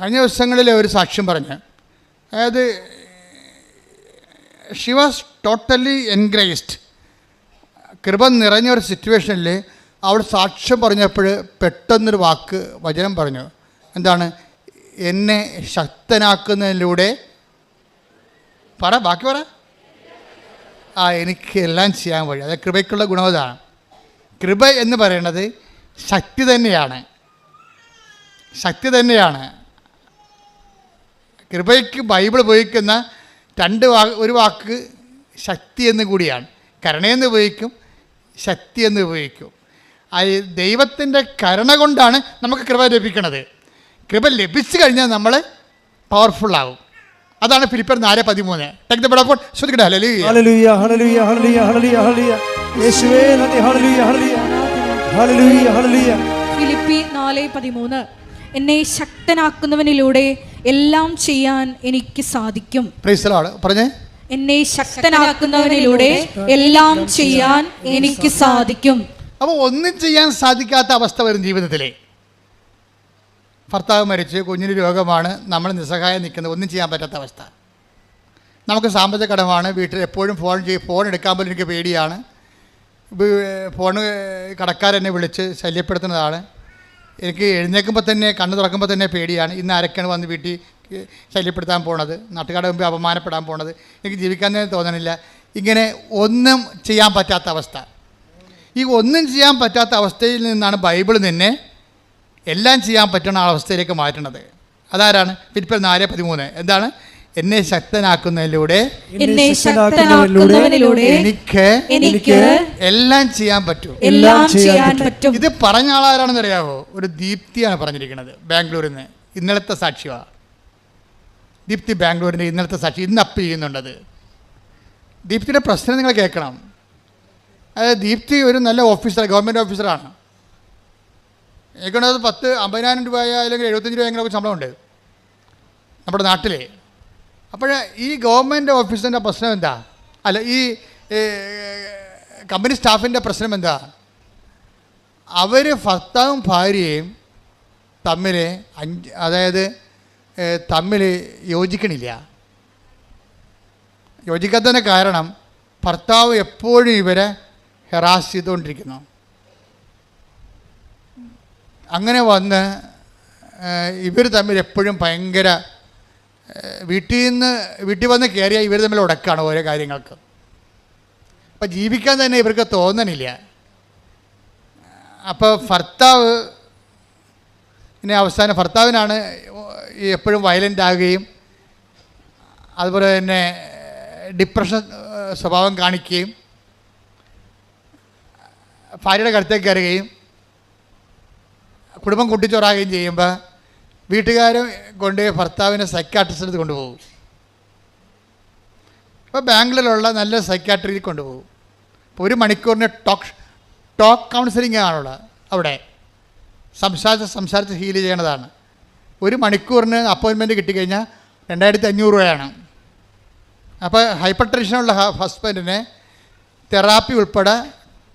കഴിഞ്ഞ ദിവസങ്ങളിൽ ഒരു സാക്ഷ്യം പറഞ്ഞ്. അതായത് ഷി വാസ് ടോട്ടലി എൻഗ്രേസ്ഡ് കൃപ നിറഞ്ഞ ഒരു സിറ്റുവേഷനിൽ അവൾ സാക്ഷ്യം പറഞ്ഞപ്പോൾ പെട്ടെന്നൊരു വാക്ക് വചനം പറഞ്ഞു. എന്താണ്? എന്നെ ശക്തനാക്കുന്നതിലൂടെ പറ ബാക്കി പറ. ആ എനിക്ക് എല്ലാം ചെയ്യാൻ വഴി അത് കൃപയ്ക്കുള്ള ഗുണം അതാണ്. കൃപ എന്ന് പറയുന്നത് ശക്തി തന്നെയാണ്. ശക്തി തന്നെയാണ്. കൃപയ്ക്ക് ബൈബിൾ ഉപയോഗിക്കുന്ന രണ്ട് വാ ഒരു വാക്ക് ശക്തി എന്ന് കൂടിയാണ്. കരുണയെന്ന് ഉപയോഗിക്കും ശക്തി എന്ന് ഉപയോഗിക്കും. അത് ദൈവത്തിന്റെ കരുണ കൊണ്ടാണ് നമുക്ക് കൃപ ലഭിക്കുന്നത് കൃപ ലഭിച്ചു കഴിഞ്ഞാൽ നമ്മൾ പവർഫുള്ളാവും അതാണ് ഫിലിപ്പർ നാല് പതിമൂന്ന്. ടെക് ദ ബെഡ് ശ്രദ്ധിക്കട്ടെ. Hallelujah hallelujah hallelujah hallelujah hallelujah hallelujah യേശുവേ നന്ദി. ഹല്ലേലൂയ ഹല്ലേലൂയ ഹല്ലേലൂയ ഹല്ലേലൂയ ഫിലിപ്പി നാല് പതിമൂന്ന്. എന്നെ ശക്തനാക്കുന്നവനിലൂടെ എല്ലാം ചെയ്യാൻ എനിക്ക് സാധിക്കും. പറഞ്ഞേ? എന്നെ ശക്തനാക്കുന്നവനിലൂടെ എല്ലാം ചെയ്യാൻ എനിക്ക് സാധിക്കും. അപ്പോൾ ഒന്നും ചെയ്യാൻ സാധിക്കാത്ത അവസ്ഥ വരും ജീവിതത്തിലെ. ഭർത്താവ് മരിച്ച് കുഞ്ഞിന് രോഗമാണ് നമ്മൾ നിസ്സഹായം നിൽക്കുന്നത് ഒന്നും ചെയ്യാൻ പറ്റാത്ത അവസ്ഥ. നമുക്ക് സാമ്പത്തിക കടമാണ് വീട്ടിൽ എപ്പോഴും ഫോൺ ചെയ്യും ഫോൺ എടുക്കാൻ പോലും എനിക്ക് പേടിയാണ്. ഫോൺ കടക്കാരെന്നെ വിളിച്ച് ശല്യപ്പെടുത്തുന്നതാണ്. എനിക്ക് എഴുന്നേൽക്കുമ്പോൾ തന്നെ കണ്ണ് തുറക്കുമ്പോൾ തന്നെ പേടിയാണ്. ഇന്ന് ആരൊക്കെയാണ് വന്ന് വീട്ടിൽ ശല്യപ്പെടുത്താൻ പോണത്? നാട്ടുകാരുടെ മുമ്പിൽ അപമാനപ്പെടാൻ പോണത്? എനിക്ക് ജീവിക്കാൻ തന്നെ തോന്നണില്ല. ഇങ്ങനെ ഒന്നും ചെയ്യാൻ പറ്റാത്ത അവസ്ഥ. ഈ ഒന്നും ചെയ്യാൻ പറ്റാത്ത അവസ്ഥയിൽ നിന്നാണ് ബൈബിൾ നിന്നെ എല്ലാം ചെയ്യാൻ പറ്റുന്ന അവസ്ഥയിലേക്ക് മാറ്റുന്നത്. അതാരാണ്? ഫിലിപ്പിൽ നാല് പതിമൂന്ന്. എന്താണ്? എന്നെ ശക്തനാക്കുന്നതിലൂടെ എന്നെ എനിക്ക് എനിക്ക് എല്ലാം ചെയ്യാൻ പറ്റും. എല്ലാം ചെയ്യാൻ പറ്റും. ഇത് പറഞ്ഞ ആളാരാണെന്ന് അറിയാവോ? ഒരു ദീപ്തിയാണ് പറഞ്ഞിരിക്കുന്നത് ബാംഗ്ലൂരിൽ നിന്ന് ഇന്നലത്തെ സാക്ഷിയാണ് ദീപ്തി ബാംഗ്ലൂരിന്റെ ഇന്നലത്തെ സാക്ഷി ഇന്ന് അപ്പ് ചെയ്യുന്നുണ്ടത് ദീപ്തിയുടെ പ്രശ്നം നിങ്ങൾ കേൾക്കണം. അതായത് ദീപ്തി ഒരു നല്ല ഓഫീസർ ഗവൺമെന്റ് ഓഫീസറാണ്. എനിക്കുണ്ടത് പത്ത് അമ്പതിനായിരം രൂപ അല്ലെങ്കിൽ എഴുപത്തഞ്ച് രൂപ എങ്ങനെ ശമ്പളമുണ്ട്. നമ്മുടെ നാട്ടിൽ അപ്പോൾ ഈ ഗവൺമെന്റ് ഓഫീസിന്റെ പ്രശ്നം എന്താ? അല്ല ഈ കമ്പനി സ്റ്റാഫിന്റെ പ്രശ്നം എന്താ? അവർ ഭർത്താവും ഭാര്യയും തമ്മിൽ അഞ്ച് അതായത് തമ്മിൽ യോജിക്കണില്ല. യോജിക്കാത്തതിന് കാരണം ഭർത്താവ് എപ്പോഴും ഇവരെ ഹെറാസ് ചെയ്തുകൊണ്ടിരിക്കുന്നു. അങ്ങനെ വന്ന് ഇവർ തമ്മിൽ എപ്പോഴും ഭയങ്കര വീട്ടിൽ നിന്ന് വീട്ടിൽ വന്ന് കയറിയാൽ ഇവർ തമ്മിൽ ഉടക്കാണ് ഓരോ കാര്യങ്ങൾക്ക്. അപ്പം ജീവിക്കാൻ തന്നെ ഇവർക്ക് തോന്നണില്ല. അപ്പോൾ ഭർത്താവ് പിന്നെ അവസാനം ഭർത്താവിനാണ് എപ്പോഴും വയലന്റ് ആകുകയും അതുപോലെ തന്നെ ഡിപ്രഷൻ സ്വഭാവം കാണിക്കുകയും ഭാര്യയുടെ കടുത്തേക്ക് കയറുകയും കുടുംബം കുട്ടിച്ചോറാകുകയും ചെയ്യുമ്പോൾ വീട്ടുകാർ കൊണ്ട് ഭർത്താവിനെ സൈക്കാട്രിസ്റ്റ് അടുത്ത് കൊണ്ടുപോകും. ഇപ്പോൾ ബാംഗ്ലൂരിലുള്ള നല്ല സൈക്കാട്രിയിൽ കൊണ്ടുപോകും. ഇപ്പോൾ ഒരു മണിക്കൂറിന് ടോക്ക് ടോക്ക് കൗൺസിലിംഗ് ആണുള്ളത് അവിടെ. സംസാരിച്ച് സംസാരിച്ച് ഹീൽ ചെയ്യണതാണ്. ഒരു മണിക്കൂറിന് അപ്പോയിൻമെന്റ് കിട്ടിക്കഴിഞ്ഞാൽ രണ്ടായിരത്തി അഞ്ഞൂറ് രൂപയാണ് അപ്പോൾ ഹൈപ്പർ ടെൻഷനുള്ള ഹസ്ബൻഡിനെ തെറാപ്പി ഉൾപ്പെടെ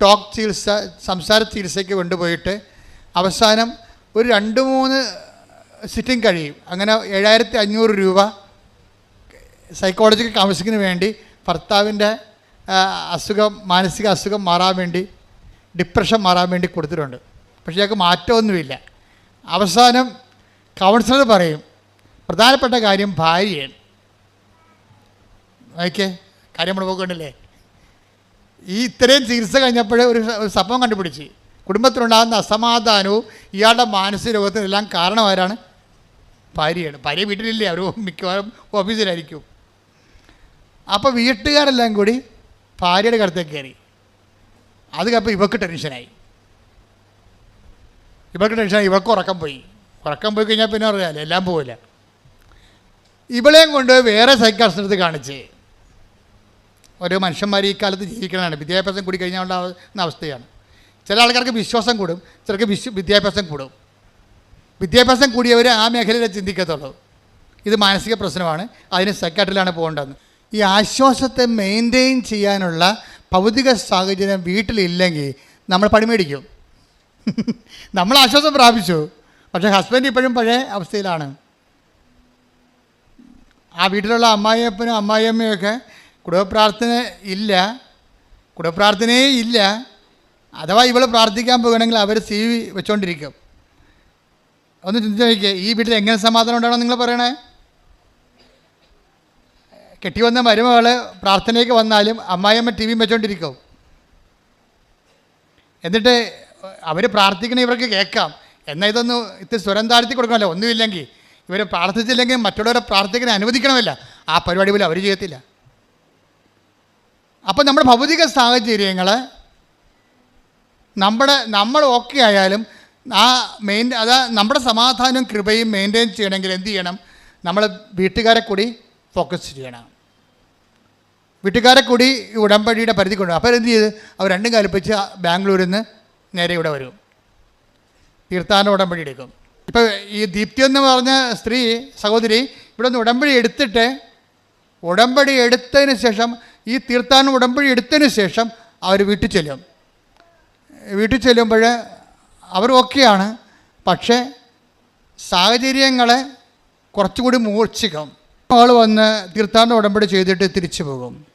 ടോക്ക് ചികിത്സ സംസാര ചികിത്സയ്ക്ക് കൊണ്ടുപോയിട്ട് അവസാനം ഒരു രണ്ട് മൂന്ന് സിറ്റിംഗ് കഴിയും. അങ്ങനെ ഏഴായിരത്തി അഞ്ഞൂറ് രൂപ സൈക്കോളജിക്കൽ കൗൺസിലിങ്ങിന് വേണ്ടി ഭർത്താവിന്റെ അസുഖം മാനസിക അസുഖം മാറാൻ വേണ്ടി ഡിപ്രഷൻ മാറാൻ വേണ്ടി കൊടുത്തിട്ടുണ്ട്. പക്ഷേ ഞങ്ങൾക്ക് മാറ്റമൊന്നുമില്ല. അവസാനം കൗൺസിലർ പറയും പ്രധാനപ്പെട്ട കാര്യം ഭാര്യയാണ്. നോക്കേ കാര്യം നമ്മൾ പോകണ്ടല്ലേ ഈ ഇത്രയും ചികിത്സ കഴിഞ്ഞപ്പോൾ ഒരു സംഭവം കണ്ടുപിടിച്ച്. കുടുംബത്തിലുണ്ടാകുന്ന അസമാധാനവും ഇയാളുടെ മാനസിക രോഗത്തിനെല്ലാം കാരണമാരാണ് ഭാര്യയാണ്. ഭാര്യ വീട്ടിലില്ലേ? അവർ മിക്കവാറും ഓഫീസിലായിരിക്കും. അപ്പോൾ വീട്ടുകാരെല്ലാം കൂടി ഭാര്യയുടെ കടുത്തേക്ക് കയറി. അത് കപ്പം ഇവക്ക് ടെൻഷനായി ഇവൾക്ക് ടെൻഷനായി ഇവൾക്ക് ഉറക്കം പോയി. ഉറക്കം പോയി കഴിഞ്ഞാൽ പിന്നെ അറിയാമല്ലോ എല്ലാം പോവില്ല. ഇവളെയും കൊണ്ട് വേറെ സൈക്കാസ്റ്റിനടുത്ത് കാണിച്ച് ഓരോ മനുഷ്യന്മാർ ഈ കാലത്ത് ജീവിക്കണതാണ്. വിദ്യാഭ്യാസം കൂടി കഴിഞ്ഞാൽ ഉണ്ടാകുന്ന അവസ്ഥയാണ്. ചില ആൾക്കാർക്ക് വിശ്വാസം കൂടും ചിലർക്ക് വിശ്വ വിദ്യാഭ്യാസം കൂടും. വിദ്യാഭ്യാസം കൂടിയവർ ആ മേഖലയിലെ ചിന്തിക്കത്തുള്ളൂ. ഇത് മാനസിക പ്രശ്നമാണ്. അതിന് സെക്രട്ടറിയിലാണ് പോകേണ്ടത്. ഈ ആശ്വാസത്തെ മെയിന്റെയിൻ ചെയ്യാനുള്ള ഭൗതിക സാഹചര്യം വീട്ടിലില്ലെങ്കിൽ നമ്മൾ പണിമേടിക്കും നമ്മൾ ആശ്വാസം പ്രാപിച്ചു. പക്ഷേ ഹസ്ബൻഡ് ഇപ്പോഴും പഴയ അവസ്ഥയിലാണ്. ആ വീട്ടിലുള്ള അമ്മായിയപ്പനും അമ്മായിയമ്മയൊക്കെ കുടുംബപ്രാർത്ഥന ഇല്ല. കുടുംബപ്രാർത്ഥനയേ ഇല്ല. അഥവാ ഇവൾ പ്രാർത്ഥിക്കാൻ പോകണമെങ്കിൽ അവർ സി വി വെച്ചുകൊണ്ടിരിക്കും ഒന്ന് ചിന്തിച്ച് നോക്കിയേ ഈ വീട്ടിൽ എങ്ങനെ സമാധാനം ഉണ്ടാവണം നിങ്ങൾ പറയണേ? കെട്ടി വന്ന മരുമകൾ പ്രാർത്ഥനയ്ക്ക് വന്നാലും അമ്മായിയമ്മ ടി വിയും വെച്ചോണ്ടിരിക്കും. എന്നിട്ട് അവർ പ്രാർത്ഥിക്കണ ഇവർക്ക് കേൾക്കാം. എന്നാൽ ഇതൊന്ന് ഇത്തിരി സ്വരം താഴ്ത്തി കൊടുക്കണമല്ലോ ഒന്നുമില്ലെങ്കിൽ. ഇവർ പ്രാർത്ഥിച്ചില്ലെങ്കിൽ മറ്റുള്ളവരെ പ്രാർത്ഥിക്കാൻ അനുവദിക്കണമല്ല. ആ പരിപാടി പോലും അവർ ചെയ്യത്തില്ല. അപ്പം നമ്മുടെ ഭൗതിക സാഹചര്യങ്ങൾ നമ്മുടെ നമ്മൾ ഓക്കെ ആയാലും ആ മെയിൻ അതാ നമ്മുടെ സമാധാനവും കൃപയും മെയിന്റെയിൻ ചെയ്യണമെങ്കിൽ എന്ത് ചെയ്യണം? നമ്മൾ വീട്ടുകാരെ കൂടി ഫോക്കസ് ചെയ്യണം. വീട്ടുകാരെ കൂടി ഉടമ്പടിയുടെ പരിധി കൊണ്ടുപോകും അപ്പോൾ എന്ത് ചെയ്ത്? അവർ രണ്ടും കൽപ്പിച്ച് ബാംഗ്ലൂരിൽ നിന്ന് നേരെ ഇവിടെ വരും. തീർത്ഥാടന ഉടമ്പടി എടുക്കും ഇപ്പോൾ ഈ ദീപ്തി എന്ന് പറഞ്ഞ സ്ത്രീ സഹോദരി ഇവിടെ നിന്ന് ഉടമ്പടി എടുത്തിട്ട് ഉടമ്പടി എടുത്തതിന് ശേഷം ഈ തീർത്ഥാടന ഉടമ്പടി എടുത്തതിന് ശേഷം അവർ വീട്ടിൽ ചെല്ലും. വീട്ടിൽ ചെല്ലുമ്പോൾ അവർ ഓക്കെയാണ്. പക്ഷേ സാഹചര്യങ്ങളെ കുറച്ചുകൂടി മൂർച്ഛിക്കും. ആൾ വന്ന് തീർത്ഥാടന ഉടമ്പടി ചെയ്തിട്ട് തിരിച്ചു പോകും.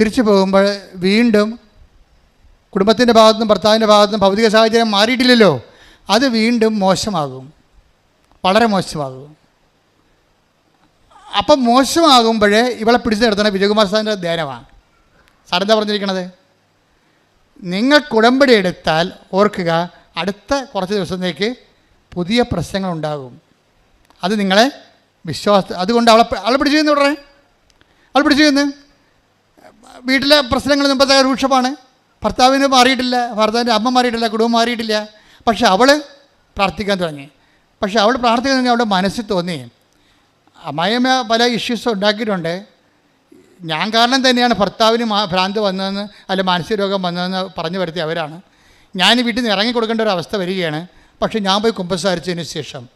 തിരിച്ചു പോകുമ്പോൾ വീണ്ടും കുടുംബത്തിന്റെ ഭാഗത്തുനിന്നും ഭർത്താവിന്റെ ഭാഗത്തുനിന്നും ഭൗതിക സാഹചര്യം മാറിയിട്ടില്ലല്ലോ. അത് വീണ്ടും മോശമാകും. വളരെ മോശമാകും. അപ്പം മോശമാകുമ്പോഴേ ഇവളെ പിടിച്ചു നിർത്തണ വിജയകുമാർ സാറിന്റെ ധ്യാനമാണ് സാറെന്താ പറഞ്ഞിരിക്കണത്? നിങ്ങൾക്ക് ഉടമ്പടി എടുത്താൽ ഓർക്കുക അടുത്ത കുറച്ച് ദിവസത്തേക്ക് പുതിയ പ്രശ്നങ്ങൾ ഉണ്ടാകും അത് നിങ്ങളെ വിശ്വാസ അതുകൊണ്ട് അവളെ അവളെ പിടിച്ചു ചെയ്യുന്നു ഉടനെ അവൾ പിടിച്ചു ചെയ്യുന്നു വീട്ടിലെ പ്രശ്നങ്ങൾ മുമ്പത്തെ രൂക്ഷമാണ്. ഭർത്താവിന് മാറിയിട്ടില്ല ഭർത്താവിന്റെ അമ്മ മാറിയിട്ടില്ല കുടുംബം മാറിയിട്ടില്ല. പക്ഷെ അവൾ പ്രാർത്ഥിക്കാൻ തുടങ്ങി. പക്ഷെ അവൾ പ്രാർത്ഥിക്കാൻ തുടങ്ങി അവളുടെ മനസ്സിൽ തോന്നി. അമ്മായിയമ്മ പല ഇഷ്യൂസ് ഉണ്ടാക്കിയിട്ടുണ്ട്. ഞാൻ കാരണം തന്നെയാണ് ഭർത്താവിന് ഭ്രാന്ത് വന്നതെന്ന് അല്ല മാനസിക രോഗം വന്നതെന്ന് പറഞ്ഞു വരുത്തിയ അവരാണ്. ഞാൻ വീട്ടിൽ നിന്ന് ഇറങ്ങി കൊടുക്കേണ്ട ഒരു അവസ്ഥ വരികയാണ്. പക്ഷേ ഞാൻ പോയി കുമ്പസാരിച്ചതിന് ശേഷം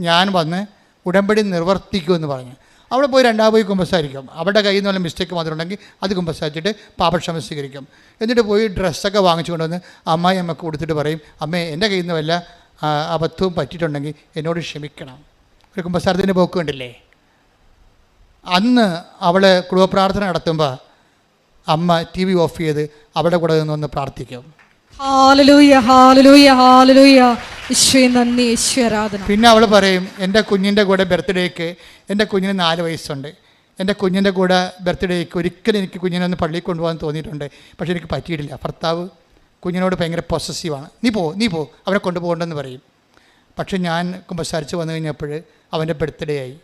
ഞാൻ വന്ന് ഉടമ്പടി നിർവർത്തിക്കുമെന്ന് പറഞ്ഞു. അവിടെ പോയി രണ്ടാമത് പോയി കുമ്പസാരിക്കും. അവരുടെ കയ്യിൽ നിന്ന് വല്ല മിസ്റ്റേക്ക് മാത്രമുണ്ടെങ്കിൽ അത് കുമ്പസാരിച്ചിട്ട് പാപക്ഷമ സ്വീകരിക്കും. എന്നിട്ട് പോയി ഡ്രസ്സൊക്കെ വാങ്ങിച്ചു കൊണ്ടുവന്ന് അമ്മായി അമ്മയ്ക്ക് കൊടുത്തിട്ട് പറയും അമ്മേ എന്റെ കയ്യിൽ നിന്ന് വല്ല അബദ്ധവും പറ്റിയിട്ടുണ്ടെങ്കിൽ എന്നോട് ക്ഷമിക്കണം. ഒരു കുമ്പസാരത്തിന്റെ പോക്ക് അന്ന് അവൾ കുടുംബപ്രാർത്ഥന നടത്തുമ്പോൾ അമ്മ ടി വി ഓഫ് ചെയ്ത് അവിടെ കൂടെ നിന്നൊന്ന് പ്രാർത്ഥിക്കും. പിന്നെ അവൾ പറയും എന്റെ കുഞ്ഞിന്റെ കൂടെ ബർത്ത്ഡേക്ക് എന്റെ കുഞ്ഞിന് നാല് വയസ്സുണ്ട്. എന്റെ കുഞ്ഞിന്റെ കൂടെ ബർത്ത്ഡേക്ക് ഒരിക്കലും എനിക്ക് കുഞ്ഞിനെ ഒന്ന് പള്ളിയിൽ കൊണ്ടുപോകാൻ തോന്നിയിട്ടുണ്ട്. പക്ഷേ എനിക്ക് പറ്റിയിട്ടില്ല. ഭർത്താവ് കുഞ്ഞിനോട് ഭയങ്കര പൊസസീവാണ് നീ പോ നീ പോ അവനെ കൊണ്ടുപോകണ്ടെന്ന് പറയും. പക്ഷെ ഞാൻ കുമ്പസാരിച്ച് വന്നു കഴിഞ്ഞപ്പോൾ അവന്റെ ബർത്ത്ഡേ ആയി.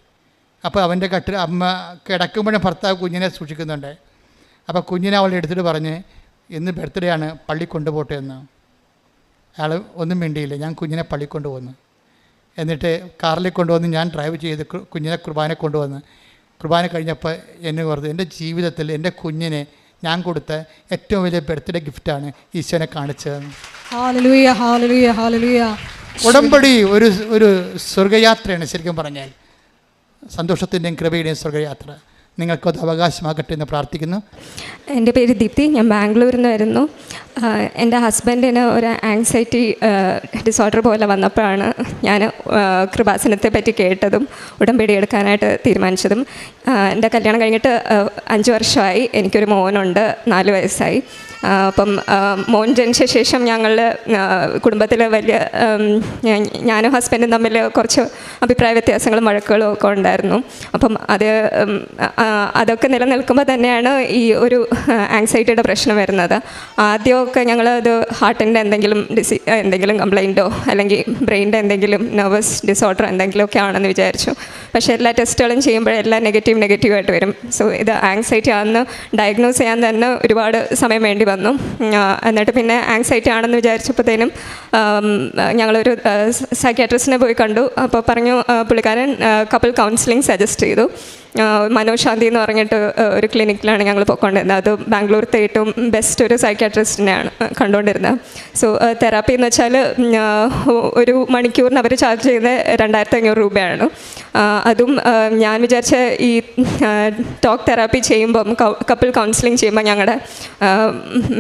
അപ്പോൾ അവന്റെ കട്ടിൽ അമ്മ കിടക്കുമ്പോഴും ഭർത്താവ് കുഞ്ഞിനെ സൂക്ഷിക്കുന്നുണ്ട്. അപ്പോൾ കുഞ്ഞിനെ അവൾ എടുത്തിട്ട് പറഞ്ഞ് ഇന്ന് ബർത്ത്ഡേ ആണ് പള്ളി കൊണ്ടുപോട്ടെ എന്ന്. അയാൾ ഒന്നും മിണ്ടിയില്ല ഞാൻ കുഞ്ഞിനെ പള്ളി കൊണ്ടുപോകുന്നു എന്നിട്ട് കാറിൽ കൊണ്ടുവന്ന് ഞാൻ ഡ്രൈവ് ചെയ്ത് കുഞ്ഞിനെ കുർബാന കൊണ്ടുവന്ന്. കുർബാന കഴിഞ്ഞപ്പോൾ എന്നെ ഓർത്ത് എന്റെ ജീവിതത്തിൽ എന്റെ കുഞ്ഞിനെ ഞാൻ കൊടുത്ത ഏറ്റവും വലിയ ബർത്ത്ഡേ ഗിഫ്റ്റാണ് ഈശോനെ കാണിച്ചതെന്ന്. ഉടമ്പടി ഒരു ഒരു സ്വർഗയാത്രയാണ് ശരിക്കും പറഞ്ഞാൽ. സന്തോഷത്തിന്റെയും കൃപയുടെയും സ്വർഗയാത്ര നിങ്ങൾക്കത് അവകാശമാകട്ടെ എന്ന് പ്രാർത്ഥിക്കുന്നു. എന്റെ പേര് ദീപ്തി ഞാൻ ബാംഗ്ലൂരിൽ നിന്ന് വരുന്നു. എന്റെ ഹസ്ബൻഡിന് ഒരു ആങ്സൈറ്റി ഡിസോർഡർ പോലെ വന്നപ്പോഴാണ് ഞാൻ കൃപാസനത്തെ പറ്റി കേട്ടതും ഉടമ്പടി എടുക്കാനായിട്ട് തീരുമാനിച്ചതും. എന്റെ കല്യാണം കഴിഞ്ഞിട്ട് അഞ്ച് വർഷമായി എനിക്കൊരു മോനുണ്ട് നാല് വയസ്സായി. അപ്പം മോൻ ജനിച്ച ശേഷം ഞങ്ങൾ കുടുംബത്തിൽ വലിയ ഞാനും ഹസ്ബൻഡും തമ്മിൽ കുറച്ച് അഭിപ്രായ വ്യത്യാസങ്ങളും വഴക്കുകളും ഒക്കെ ഉണ്ടായിരുന്നു. അപ്പം അത് അതൊക്കെ നിലനിൽക്കുമ്പോൾ തന്നെയാണ് ഈ ഒരു ആങ്സൈറ്റിയുടെ പ്രശ്നം വരുന്നത്. ആദ്യമൊക്കെ ഞങ്ങൾ അത് ഹാർട്ടിന്റെ എന്തെങ്കിലും ഡിസി എന്തെങ്കിലും കംപ്ലൈന്റോ അല്ലെങ്കിൽ ബ്രെയിനിന്റെ എന്തെങ്കിലും നെർവസ് ഡിസോർഡർ എന്തെങ്കിലുമൊക്കെ ആണെന്ന് വിചാരിച്ചു. പക്ഷേ എല്ലാ ടെസ്റ്റുകളും ചെയ്യുമ്പോഴെല്ലാം നെഗറ്റീവ് നെഗറ്റീവായിട്ട് വരും. സോ ഇത് ആങ്സൈറ്റി ആണെന്ന് ഡയഗ്നോസ് ചെയ്യാൻ തന്നെ ഒരുപാട് സമയം വേണ്ടി വന്നു. എന്നിട്ട് പിന്നെ ആങ്സൈറ്റി ആണെന്ന് വിചാരിച്ചപ്പോഴത്തേനും ഞങ്ങളൊരു സൈക്യാട്രിസ്റ്റിനെ പോയി കണ്ടു. അപ്പോൾ പറഞ്ഞു പുള്ളിക്കാരൻ കപ്പിൾ കൗൺസിലിംഗ് സജസ്റ്റ് ചെയ്തു. മനോശാന്തി എന്ന് പറഞ്ഞിട്ട് ഒരു ക്ലിനിക്കിലാണ് ഞങ്ങൾ പോയിക്കൊണ്ടിരുന്നത്. അത് ബാംഗ്ലൂരത്തെ ഏറ്റവും ബെസ്റ്റ് ഒരു സൈക്കാട്രിസ്റ്റിനെയാണ് കണ്ടുകൊണ്ടിരുന്നത്. സോ തെറാപ്പി എന്ന് വെച്ചാൽ ഒരു മണിക്കൂറിന് അവർ ചാർജ് ചെയ്യുന്നത് രണ്ടായിരത്തി അഞ്ഞൂറ് രൂപയാണ് അതും ഞാൻ വിചാരിച്ച ഈ ടോക്ക് തെറാപ്പി ചെയ്യുമ്പം കപ്പിൾ കൗൺസിലിംഗ് ചെയ്യുമ്പോൾ ഞങ്ങളുടെ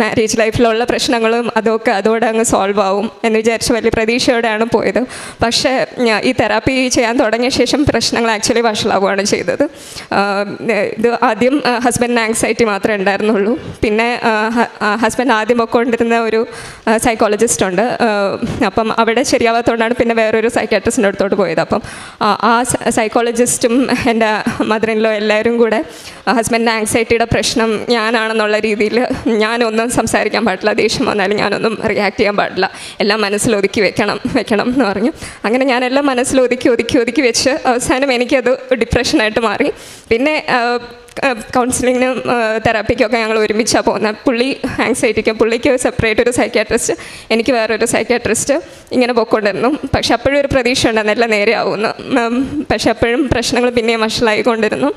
മാരേജ് ലൈഫിലുള്ള പ്രശ്നങ്ങളും അതൊക്കെ അതോടെ അങ്ങ് സോൾവ് ആവും എന്ന് വിചാരിച്ച് വലിയ പ്രതീക്ഷയോടെയാണ് പോയത്. പക്ഷേ ഈ തെറാപ്പി ചെയ്യാൻ തുടങ്ങിയ ശേഷം പ്രശ്നങ്ങൾ ആക്ച്വലി വഷളാവുകയാണ് ചെയ്തത്. ഇത് ആദ്യം ഹസ്ബൻഡിന് ആങ്സൈറ്റി മാത്രമേ ഉണ്ടായിരുന്നുള്ളൂ. പിന്നെ ഹസ്ബൻഡ് ആദ്യം കൊണ്ടിരുന്ന ഒരു സൈക്കോളജിസ്റ്റ് ഉണ്ട്. അപ്പം അവിടെ ശരിയാവാത്തതുകൊണ്ടാണ് പിന്നെ വേറൊരു സൈക്കാട്രിസ്റ്റിന്റെ അടുത്തോട്ട് പോയത്. അപ്പം ആ- ആ സൈക്കോളജിസ്റ്റും എന്റെ മദറിനിലോ എല്ലാവരും കൂടെ ഹസ്ബൻഡിന്റെ ആങ്സൈറ്റിയുടെ പ്രശ്നം ഞാനാണെന്നുള്ള രീതിയിൽ ഞാനൊന്നും സംസാരിക്കാൻ പാടില്ല. ദേഷ്യം വന്നാലും ഞാനൊന്നും റിയാക്ട് ചെയ്യാൻ പാടില്ല. എല്ലാം മനസ്സിൽ ഒതുക്കി വെക്കണം വെക്കണം എന്ന് പറഞ്ഞു. അങ്ങനെ ഞാനെല്ലാം മനസ്സിൽ ഒതുക്കി ഒതുക്കി ഒതുക്കി വെച്ച് അവസാനം എനിക്കത് ഡിപ്രഷനായിട്ട് മാറി. പിന്നെ ആ, കൗൺസിലിങ്ങിനും തെറാപ്പിക്കൊക്കെ ഞങ്ങൾ ഒരുമിച്ചാണ് പോകുന്നത് പുള്ളി ആങ്സൈറ്റിക്ക് പുള്ളിക്ക് സെപ്പറേറ്റ് ഒരു സൈക്കാട്രിസ്റ്റ് എനിക്ക് വേറൊരു സൈക്കാട്രിസ്റ്റ് ഇങ്ങനെ പോയിക്കൊണ്ടിരുന്നു. പക്ഷെ അപ്പോഴും ഒരു പ്രതീക്ഷ ഉണ്ടെന്നല്ല നേരെ ആവുന്നു പക്ഷെ അപ്പോഴും പ്രശ്നങ്ങൾ പിന്നെയും വഷളായിക്കൊണ്ടിരുന്നു.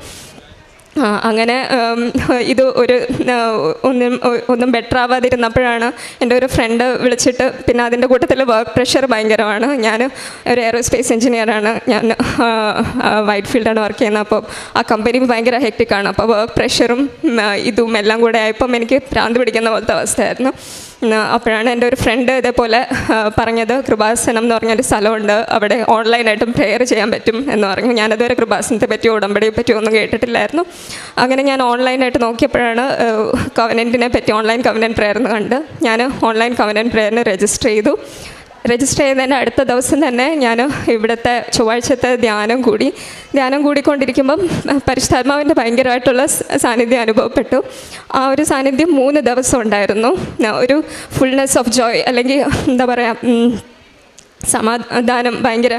അങ്ങനെ ഇത് ഒരു ഒന്നും ഒന്നും ബെറ്റർ ആവാതിരുന്നപ്പോഴാണ് എന്റെ ഒരു ഫ്രണ്ട് വിളിച്ചിട്ട് പിന്നെ അതിന്റെ കൂട്ടത്തിൽ വർക്ക് പ്രഷർ ഭയങ്കരമാണ്. ഞാൻ ഒരു എയറോസ്പേസ് എഞ്ചിനീയറാണ് ഞാൻ വൈറ്റ് ഫീൽഡാണ് വർക്ക് ചെയ്യുന്നത്. അപ്പോൾ ആ കമ്പനി ഭയങ്കര ഹെക്റ്റിക്കാണ് അപ്പോൾ വർക്ക് പ്രഷറും ഇതും എല്ലാം കൂടെ ആയപ്പം എനിക്ക് ഭ്രാന്ത് പിടിക്കുന്ന പോലത്തെ അവസ്ഥയായിരുന്നു. അപ്പോഴാണ് എന്റെ ഒരു ഫ്രണ്ട് ഇതേപോലെ പറഞ്ഞത് കൃപാസനം എന്ന് പറഞ്ഞൊരു സ്ഥലമുണ്ട് അവിടെ ഓൺലൈനായിട്ടും പ്രെയർ ചെയ്യാൻ പറ്റും എന്ന് പറഞ്ഞു. ഞാനതുവരെ കൃപാസനത്തെ പറ്റിയോ ഉടമ്പടിയെ പറ്റിയോ ഒന്നും കേട്ടിട്ടില്ലായിരുന്നു. അങ്ങനെ ഞാൻ ഓൺലൈനായിട്ട് നോക്കിയപ്പോഴാണ് കവനന്റിനെ പറ്റി ഓൺലൈൻ കവനന്റ് പ്രെയർ എന്ന് കണ്ട് ഞാൻ ഓൺലൈൻ കവനന്റ് പ്രെയറിന് രജിസ്റ്റർ ചെയ്തു. രജിസ്റ്റർ ചെയ്തതിന്റെ അടുത്ത ദിവസം തന്നെ ഞാൻ ഇവിടുത്തെ ചൊവ്വാഴ്ചത്തെ ധ്യാനം കൂടി ധ്യാനം കൂടിക്കൊണ്ടിരിക്കുമ്പം പരിശുദ്ധാത്മാവിന്റെ ഭയങ്കരമായിട്ടുള്ള സാന്നിധ്യം അനുഭവപ്പെട്ടു. ആ ഒരു സാന്നിധ്യം മൂന്ന് ദിവസം ഉണ്ടായിരുന്നു. ഒരു ഫുൾനെസ് ഓഫ് ജോയ് അല്ലെങ്കിൽ എന്താ പറയുക സമാധാനം ഭയങ്കര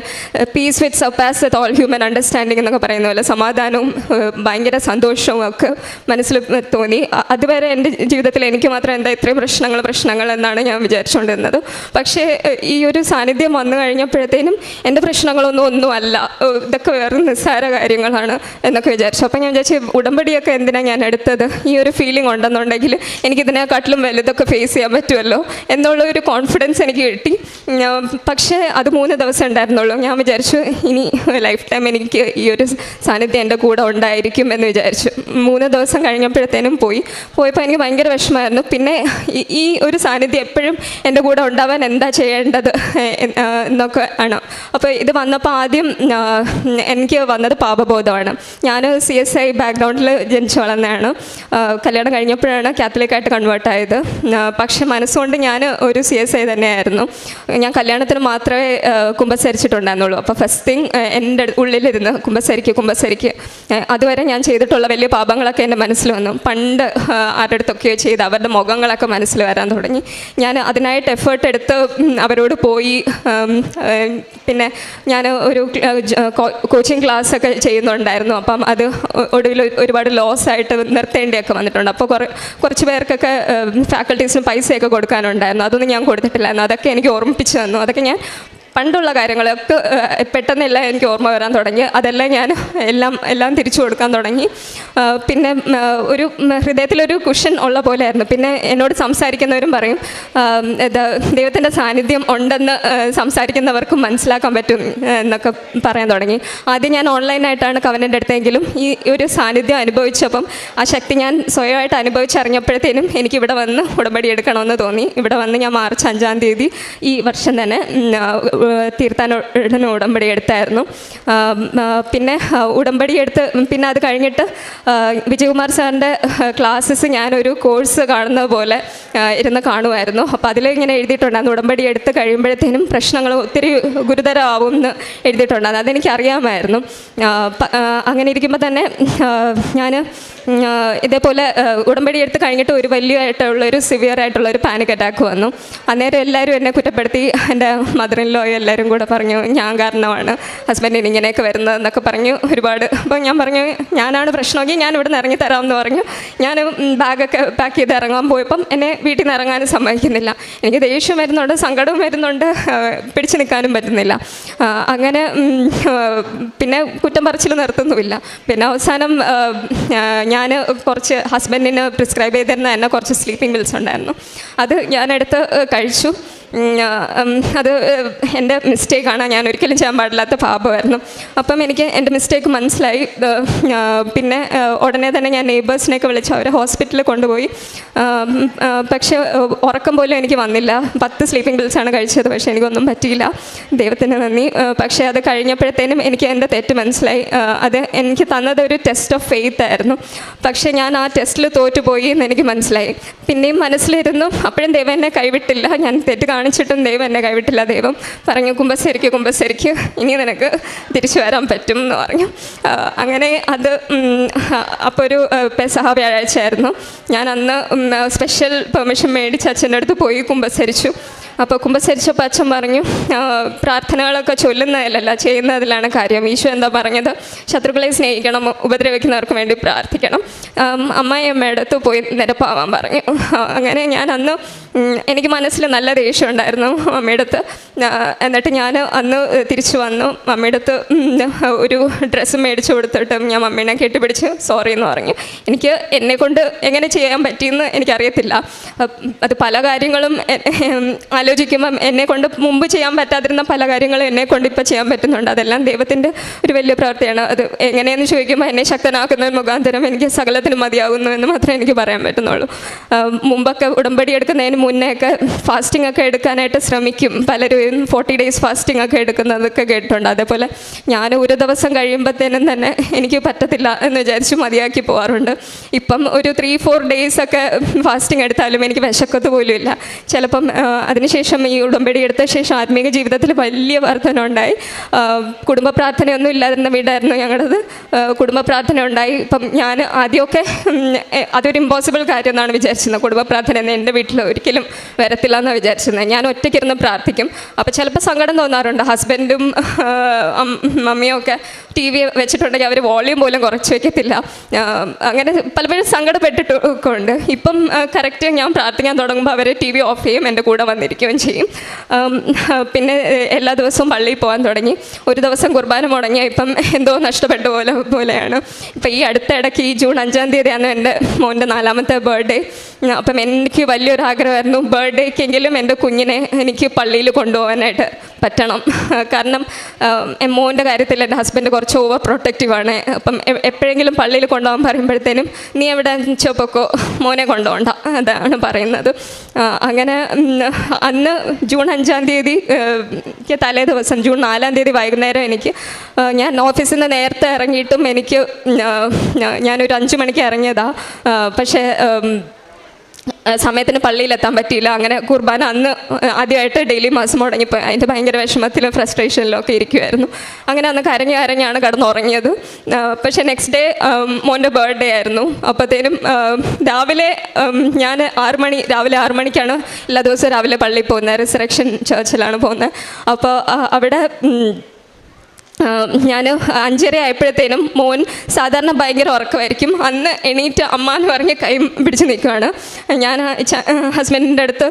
peace with surpasses with all human understanding എന്നൊക്കെ പറയുന്ന പോലെ സമാധാനവും ഭയങ്കര സന്തോഷവും ഒക്കെ മനസ്സിൽ തോന്നി. അതുവരെ എന്റെ ജീവിതത്തിൽ എനിക്ക് മാത്രം എന്താ ഇത്രയും പ്രശ്നങ്ങൾ പ്രശ്നങ്ങൾ എന്നാണ് ഞാൻ വിചാരിച്ചുകൊണ്ടിരുന്നത് പക്ഷേ ഈ ഒരു സാന്നിധ്യം വന്നു കഴിഞ്ഞപ്പോഴത്തേനും എന്റെ പ്രശ്നങ്ങളൊന്നും ഒന്നുമല്ല ഇതൊക്കെ വേറെ നിസ്സാര കാര്യങ്ങളാണ് എന്നൊക്കെ വിചാരിച്ചു. അപ്പം ഞാൻ വിചാരിച്ചു ഉടമ്പടിയൊക്കെ എന്തിനാണ് ഞാൻ എടുത്തത്? ഈ ഒരു ഫീലിംഗ് ഉണ്ടെന്നുണ്ടെങ്കിൽ എനിക്കിതിനെക്കാട്ടിലും വലുതൊക്കെ ഫേസ് ചെയ്യാൻ പറ്റുമല്ലോ? എന്നുള്ള ഒരു കോൺഫിഡൻസ് എനിക്ക് കിട്ടി. ഞാൻ പക്ഷേ അത് മൂന്ന് ദിവസം ഉണ്ടായിരുന്നുള്ളൂ. ഞാൻ വിചാരിച്ചു ഇനി ലൈഫ് ടൈം എനിക്ക് ഈ ഒരു സാന്നിധ്യം എന്റെ കൂടെ ഉണ്ടായിരിക്കും എന്ന് വിചാരിച്ചു. മൂന്ന് ദിവസം കഴിഞ്ഞപ്പോഴത്തേനും പോയി. പോയപ്പോൾ എനിക്ക് ഭയങ്കര വിഷമമായിരുന്നു. പിന്നെ ഈ- ഒരു സാന്നിധ്യം എപ്പോഴും എന്റെ കൂടെ ഉണ്ടാവാൻ എന്താ ചെയ്യേണ്ടത്? എന്നൊക്കെ ആണ്? അപ്പോൾ ഇത് വന്നപ്പോൾ ആദ്യം എനിക്ക് വന്നത് പാപബോധമാണ്. ഞാൻ സി എസ് ഐ ബാക്ക്ഗ്രൗണ്ടിൽ ജനിച്ചു വളർന്നതാണ്. കല്യാണം കഴിഞ്ഞപ്പോഴാണ് കാത്തലിക്കായിട്ട് കൺവേർട്ട് ആയത്. പക്ഷേ മനസ്സുകൊണ്ട് ഞാൻ ഒരു സി എസ് ഐ തന്നെയായിരുന്നു. ഞാൻ കല്യാണത്തിന് മാത്രമേ കുമ്പസരിച്ചിട്ടുണ്ടായിരുന്നുള്ളൂ. അപ്പോൾ ഫസ്റ്റ് തിങ് എന്റെ ഉള്ളിലിരുന്ന് കുമ്പസരിക്ക് കുമ്പസരിക്ക്. അതുവരെ ഞാൻ ചെയ്തിട്ടുള്ള വലിയ പാപങ്ങളൊക്കെ എന്റെ മനസ്സിൽ വന്നു. പണ്ട് ആരുടെ അടുത്തൊക്കെയോ ചെയ്ത് അവരുടെ മുഖങ്ങളൊക്കെ മനസ്സിൽ വരാൻ തുടങ്ങി. ഞാൻ അതിനായിട്ട് എഫേർട്ട് എടുത്ത് അവരോട് പോയി പിന്നെ ഞാൻ ഒരു കോച്ചിങ് ക്ലാസ് ഒക്കെ ചെയ്യുന്നുണ്ടായിരുന്നു. അപ്പം അത് ഒടുവിൽ ഒരുപാട് ലോസ് ആയിട്ട് നിർത്തേണ്ടിയൊക്കെ വന്നിട്ടുണ്ട്. അപ്പോൾ കുറേ കുറച്ച് പേർക്കൊക്കെ ഫാക്കൽറ്റീസിന് പൈസയൊക്കെ കൊടുക്കാനുണ്ടായിരുന്നു. അതൊന്നും ഞാൻ കൊടുത്തിട്ടില്ലായിരുന്നു. അതൊക്കെ എനിക്ക് ഓർമ്മിപ്പിച്ചു തന്നു. അതൊക്കെ ഞാൻ പണ്ടുള്ള കാര്യങ്ങളൊക്കെ പെട്ടെന്നെല്ലാം എനിക്ക് ഓർമ്മ വരാൻ തുടങ്ങി. അതെല്ലാം ഞാൻ എല്ലാം എല്ലാം തിരിച്ചു കൊടുക്കാൻ തുടങ്ങി. പിന്നെ ഒരു ഹൃദയത്തിലൊരു കുഷൻ ഉള്ള പോലെ ആയിരുന്നു പിന്നെ എന്നോട് സംസാരിക്കുന്നവരും പറയും ദൈവത്തിന്റെ സാന്നിധ്യം ഉണ്ടെന്ന് സംസാരിക്കുന്നവർക്കും മനസ്സിലാക്കാൻ പറ്റും എന്നൊക്കെ പറയാൻ തുടങ്ങി. ആദ്യം ഞാൻ ഓൺലൈനായിട്ടാണ് കവനന്റെ അടുത്തെങ്കിലും ഈ ഒരു സാന്നിധ്യം അനുഭവിച്ചപ്പം ആ ശക്തി ഞാൻ സ്വയമായിട്ട് അനുഭവിച്ചറിഞ്ഞപ്പോഴത്തേനും എനിക്ക് ഇവിടെ വന്ന് ഉടമ്പടി എടുക്കണമെന്ന് തോന്നി. ഇവിടെ വന്ന് ഞാൻ മാർച്ച് അഞ്ചാം തീയതി ഈ വർഷം തന്നെ തീർത്ഥാടന ഉടമ്പടി എടുത്തായിരുന്നു. പിന്നെ ഉടമ്പടി എടുത്ത് പിന്നെ അത് കഴിഞ്ഞിട്ട് വിജയകുമാർ സാറിന്റെ ക്ലാസ്സസ് ഞാനൊരു കോഴ്സ് കാണുന്ന പോലെ ഇരുന്ന് കാണുമായിരുന്നു. അപ്പോൾ അതിൽ ഇങ്ങനെ എഴുതിയിട്ടുണ്ടായിരുന്നു ഉടമ്പടി എടുത്ത് കഴിയുമ്പോഴത്തേനും പ്രശ്നങ്ങൾ ഒത്തിരി ഗുരുതരമാവും എന്ന് എഴുതിയിട്ടുണ്ടായിരുന്നു അതെനിക്ക് അറിയാമായിരുന്നു. ആ, പ- ആ, അങ്ങനെ ഇരിക്കുമ്പോൾ തന്നെ ഞാൻ ഇതേപോലെ ഉടമ്പടി എടുത്ത് കഴിഞ്ഞിട്ട് ഒരു വലിയതായിട്ടുള്ള ഒരു സിവിയർ ആയിട്ടുള്ള ഒരു പാനിക് അറ്റാക്ക് വന്നു. അന്നേരം എല്ലാവരും എന്നെ കുറ്റപ്പെടുത്തി. എന്റെ മദറിലോ എല്ലാവരും കൂടെ പറഞ്ഞു ഞാൻ കാരണമാണ്. ഹസ്ബൻഡിന് ഇങ്ങനെയൊക്കെ വരുന്നതെന്നൊക്കെ പറഞ്ഞു ഒരുപാട്. അപ്പോൾ ഞാൻ പറഞ്ഞു ഞാനാണ് പ്രശ്നമെങ്കിൽ ഞാൻ ഇവിടെ നിന്ന് ഇറങ്ങി തരാമെന്ന് പറഞ്ഞു. ഞാൻ ബാഗൊക്കെ പാക്ക് ചെയ്ത് ഇറങ്ങാൻ പോയപ്പം എന്നെ വീട്ടിൽ നിന്ന് ഇറങ്ങാനും സമ്മതിക്കുന്നില്ല. എനിക്ക് ദേഷ്യം വരുന്നുണ്ട് സങ്കടവും വരുന്നുണ്ട് പിടിച്ചു നിൽക്കാനും പറ്റുന്നില്ല. അങ്ങനെ പിന്നെ കുറ്റം പറച്ചിൽ നിർത്തുന്നുമില്ല. പിന്നെ അവസാനം ഞാൻ കുറച്ച് ഹസ്ബൻഡിന് പ്രിസ്ക്രൈബ് ചെയ്തിരുന്ന തന്നെ കുറച്ച് സ്ലീപ്പിംഗ് പിൽസ് ഉണ്ടായിരുന്നു. അത് ഞാനെടുത്ത് കഴിച്ചു. അത് എന്റെ മിസ്റ്റേക്കാണ്. ഞാൻ ഒരിക്കലും ചെയ്യാൻ പാടില്ലാത്ത പാപമായിരുന്നു. അപ്പം എനിക്ക് എന്റെ മിസ്റ്റേക്ക് മനസ്സിലായി. പിന്നെ ഉടനെ തന്നെ ഞാൻ നെയ്ബേഴ്സിനെയൊക്കെ വിളിച്ച് അവരെ ഹോസ്പിറ്റലിൽ കൊണ്ടുപോയി. പക്ഷേ ഉറക്കം പോലും എനിക്ക് വന്നില്ല. പത്ത് സ്ലീപ്പിംഗ് പിൽസാണ് കഴിച്ചത് പക്ഷേ എനിക്കൊന്നും പറ്റിയില്ല. ദൈവത്തിന് നന്ദി. പക്ഷേ അത് കഴിഞ്ഞപ്പോഴത്തേനും എനിക്ക് എന്റെ തെറ്റ് മനസ്സിലായി. അത് എനിക്ക് തന്നത് ഒരു ടെസ്റ്റ് ഓഫ് ഫെയ്ത്ത് ആയിരുന്നു. പക്ഷേ ഞാൻ ആ ടെസ്റ്റിൽ തോറ്റുപോയി എന്ന് എനിക്ക് മനസ്സിലായി. പിന്നെയും മനസ്സിലിരുന്നു. അപ്പോഴും ദൈവം എന്നെ കൈവിട്ടില്ല. ഞാൻ തെറ്റ് കാണിച്ചിട്ടും ദൈവം എന്നെ കൈവിട്ടില്ല. ദൈവം പറഞ്ഞു കുമ്പശ്ശേരിക്ക് കുമ്പശ്ശേരിക്ക് ഇനി നിനക്ക് തിരിച്ചു വരാൻ പറ്റും എന്ന് പറഞ്ഞു. അങ്ങനെ അത് അപ്പോൾ ഒരു പെസഹ വ്യാഴാഴ്ച ആയിരുന്നു ഞാൻ അന്ന് സ്പെഷ്യൽ പെർമിഷൻ മേടിച്ച് അച്ഛന്റെ അടുത്ത് പോയി കുമ്പസരിച്ചു. അപ്പോൾ കുമ്പസരിച്ചപ്പോൾ അച്ഛൻ പറഞ്ഞു. പ്രാർത്ഥനകളൊക്കെ ചൊല്ലുന്നതിലല്ല ചെയ്യുന്നതിലാണ് കാര്യം. ഈശോ എന്താ പറഞ്ഞത്? ശത്രുക്കളെ സ്നേഹിക്കണം ഉപദ്രവിക്കുന്നവർക്ക് വേണ്ടി പ്രാർത്ഥിക്കണം. ആം, അമ്മായി അമ്മയുടെ അടുത്ത് പോയി നിരപ്പാവാൻ പറഞ്ഞു. അങ്ങനെ ഞാൻ അന്ന് എനിക്ക് മനസ്സിൽ നല്ല ദേഷ്യം ഉണ്ടായിരുന്നു അമ്മയുടെ അടുത്ത്. എന്നിട്ട് ഞാൻ അന്ന് തിരിച്ചു വന്നു. അമ്മയുടെ അടുത്ത് ഒരു ഡ്രസ്സ് മേടിച്ചു കൊടുത്തിട്ട് ഞാൻ മമ്മീനെ കെട്ടിപ്പിടിച്ച് സോറി എന്ന് പറഞ്ഞു. എനിക്ക് എന്നെ കൊണ്ട് എങ്ങനെ ചെയ്യാൻ പറ്റിയെന്ന് എനിക്കറിയത്തില്ല. അത് പല കാര്യങ്ങളും ആലോചിക്കുമ്പം എന്നെ കൊണ്ട് മുമ്പ് ചെയ്യാൻ പറ്റാതിരുന്ന പല കാര്യങ്ങളും എന്നെ കൊണ്ട് ഇപ്പോൾ ചെയ്യാൻ പറ്റുന്നുണ്ട്. അതെല്ലാം ദൈവത്തിന്റെ ഒരു വലിയ പ്രവൃത്തിയാണ് അത് എങ്ങനെയെന്ന് ചോദിക്കുമ്പോൾ എന്നെ ശക്തനാക്കുന്ന മുഖാന്തരം എനിക്ക് സകലത്തിനും മതിയാകുന്നു എന്ന് മാത്രമേ എനിക്ക് പറയാൻ പറ്റുന്നുള്ളൂ. മുമ്പൊക്കെ ഉടമ്പടി എടുക്കുന്നതിന് മുന്നേ ഒക്കെ ഫാസ്റ്റിംഗ് ഒക്കെ എടുക്കാനായിട്ട് ശ്രമിക്കും. പലരും ഫോർട്ടി ഡേയ്സ് ഫാസ്റ്റിംഗ് ഒക്കെ എടുക്കുന്നതൊക്കെ കേട്ടിട്ടുണ്ട്. അതേപോലെ ഞാൻ ഒരു ദിവസം കഴിയുമ്പോഴത്തേനും തന്നെ എനിക്ക് പറ്റത്തില്ല എന്ന് വിചാരിച്ച് മതിയാക്കി പോകാറുണ്ട് ഇപ്പം ഒരു ത്രീ ഫോർ ഡേയ്സ് ഒക്കെ ഫാസ്റ്റിംഗ് എടുത്താലും എനിക്ക് വിശക്കത്ത് പോലും ഇല്ല. ചിലപ്പം ആ, അതിനുശേഷം ഈ ഉടമ്പടി എടുത്ത ശേഷം ആത്മീയ ജീവിതത്തിൽ വലിയ വർധന ഉണ്ടായി കുടുംബ പ്രാർത്ഥനയൊന്നും ഇല്ലാതിരുന്ന വീടായിരുന്നു ഞങ്ങളത്. കുടുംബ പ്രാർത്ഥന ഉണ്ടായി ഇപ്പം ഞാൻ ആദ്യമൊക്കെ അതൊരു ഇമ്പോസിബിൾ കാര്യം എന്നാണ് വിചാരിച്ചിരുന്നത്. കുടുംബ പ്രാർത്ഥന എന്ന് എന്റെ വീട്ടിൽ ഒരിക്കലും വരത്തില്ല എന്നാണ് വിചാരിച്ചിരുന്നത്. ഞാൻ ഒറ്റയ്ക്കിരുന്ന് പ്രാർത്ഥിക്കും. അപ്പോൾ ചിലപ്പോൾ സങ്കടം തോന്നാറുണ്ട്. ഹസ്ബൻഡും മമ്മിയും ഒക്കെ ടി വി വെച്ചിട്ടുണ്ടെങ്കിൽ അവർ വോളിയം പോലും കുറച്ച് വയ്ക്കത്തില്ല അങ്ങനെ പലപ്പോഴും സങ്കടപ്പെട്ടിട്ടൊക്കെ ഉണ്ട്. ഇപ്പം കറക്റ്റ് ഞാൻ പ്രാർത്ഥിക്കാൻ തുടങ്ങുമ്പോൾ അവർ ടി വി ഓഫ് ചെയ്യും. എന്റെ കൂടെ വന്നിരിക്കുകയും ചെയ്യും. പിന്നെ എല്ലാ ദിവസവും പള്ളിയിൽ പോകാൻ തുടങ്ങി. ഒരു ദിവസം കുർബാന മുടങ്ങിയ ഇപ്പം എന്തോ നഷ്ടപ്പെട്ട പോലെ പോലെയാണ്. ഇപ്പം ഈ അടുത്ത ഇടയ്ക്ക് ഈ ജൂൺ അഞ്ചാം തീയതിയാണ് എന്റെ മോന്റെ നാലാമത്തെ ബർത്ത്ഡേ. അപ്പം എനിക്ക് വലിയൊരു ആഗ്രഹമായിരുന്നു ബർത്ത്ഡേക്കെങ്കിലും എന്റെ കുഞ്ഞിനെ എനിക്ക് പള്ളിയിൽ കൊണ്ടുപോകാനായിട്ട് പറ്റണം. കാരണം മോന്റെ കാര്യത്തിൽ എന്റെ ഹസ്ബൻഡ് കുറച്ച് ഓവർ പ്രൊട്ടക്റ്റീവാണ് അപ്പം എപ്പോഴെങ്കിലും പള്ളിയിൽ കൊണ്ടുപോകാൻ പറയുമ്പോഴത്തേനും നീ എവിടെ ചോപ്പൊക്കോ മോനെ കൊണ്ടുപോകണ്ട. അതാണ് പറയുന്നത്. അങ്ങനെ അന്ന് ജൂൺ അഞ്ചാം തീയതി തലേ ദിവസം ജൂൺ നാലാം തീയതി വൈകുന്നേരം എനിക്ക് ഞാൻ ഓഫീസിൽ നിന്ന് നേരത്തെ ഇറങ്ങിയിട്ടും എനിക്ക് ഞാനൊരു അഞ്ച് മണിക്ക് ഇറങ്ങിയതാണ് പക്ഷേ സമയത്തിന് പള്ളിയിലെത്താൻ പറ്റിയില്ല. അങ്ങനെ കുർബാന അന്ന് ആദ്യമായിട്ട് ഡെയിലി മാസം മുടങ്ങിപ്പോയി. അതിന്റെ ഭയങ്കര വിഷമത്തിലും ഫ്രസ്ട്രേഷനിലും ഒക്കെ ഇരിക്കുമായിരുന്നു അങ്ങനെ അന്ന് കരഞ്ഞ് കരഞ്ഞാണ് കടന്നുറങ്ങിയത്. പക്ഷേ നെക്സ്റ്റ് ഡേ മോന്റെ ബർത്ത്ഡേ ആയിരുന്നു. അപ്പോഴത്തേനും രാവിലെ ഞാൻ ആറു മണി രാവിലെ ആറു മണിക്കാണ് എല്ലാ ദിവസവും രാവിലെ പള്ളിയിൽ പോകുന്നത്. റിസറക്ഷൻ ചർച്ചിലാണ് പോകുന്നത്. അപ്പോൾ അവിടെ ഞാൻ അഞ്ചര ആയപ്പോഴത്തേനും മോൻ സാധാരണ ഭയങ്കര ഉറക്കമായിരിക്കും. അന്ന് എണീറ്റ് അമ്മ എന്ന് പറഞ്ഞ് കൈ പിടിച്ച് നിൽക്കുകയാണ് ഞാൻ ഹസ്ബൻഡിന്റെ അടുത്ത്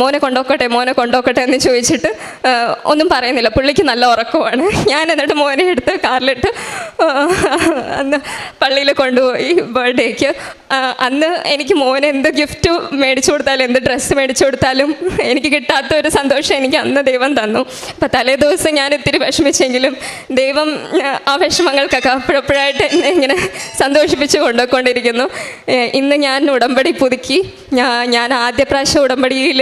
മോനെ കൊണ്ടുപോക്കട്ടെ മോനെ കൊണ്ടുപോക്കട്ടെ എന്ന് ചോദിച്ചിട്ട് ഒന്നും പറയുന്നില്ല. പുള്ളിക്ക് നല്ല ഉറക്കമാണ്. ഞാൻ എന്നിട്ട് മോനെ എടുത്ത് കാറിലിട്ട് അന്ന് പള്ളിയിൽ കൊണ്ടുപോയി ബർത്ത്ഡേക്ക്. അന്ന് എനിക്ക് മോനെ എന്ത് ഗിഫ്റ്റ് മേടിച്ചു കൊടുത്താലും എന്ത് ഡ്രസ്സ് മേടിച്ചു കൊടുത്താലും എനിക്ക് കിട്ടാത്ത ഒരു സന്തോഷം എനിക്ക് അന്ന് ദൈവം തന്നു. അപ്പം തലേ ദിവസം ഞാൻ ഇത്തിരി വിഷമിച്ചെങ്കിലും ദൈവം ആ, വിഷമങ്ങൾക്കൊക്കെ അപ്പോഴപ്പോഴായിട്ട് എന്നെ ഇങ്ങനെ സന്തോഷിപ്പിച്ച് കൊണ്ടുപോയിക്കൊണ്ടിരിക്കുന്നു ഇന്ന് ഞാൻ ഉടമ്പടി പുതുക്കി. ഞാൻ ആദ്യ പ്രാവശ്യം ഉടമ്പടിയിൽ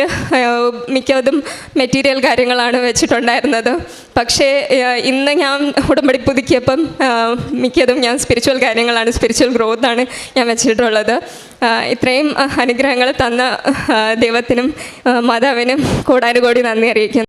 മിക്കതും മെറ്റീരിയൽ കാര്യങ്ങളാണ് വെച്ചിട്ടുണ്ടായിരുന്നത്. പക്ഷേ ഇന്ന് ഞാൻ ഉടമ്പടി പുതുക്കിയപ്പം മിക്കതും ഞാൻ സ്പിരിച്വൽ കാര്യങ്ങളാണ് സ്പിരിച്വൽ ഗ്രോത്താണ് ഞാൻ വെച്ചിട്ടുള്ളത്. ഇത്രയും അനുഗ്രഹങ്ങൾ തന്ന ദൈവത്തിനും മാതാവിനും കൂടാനുകൂടി നന്ദി അറിയിക്കുന്നു.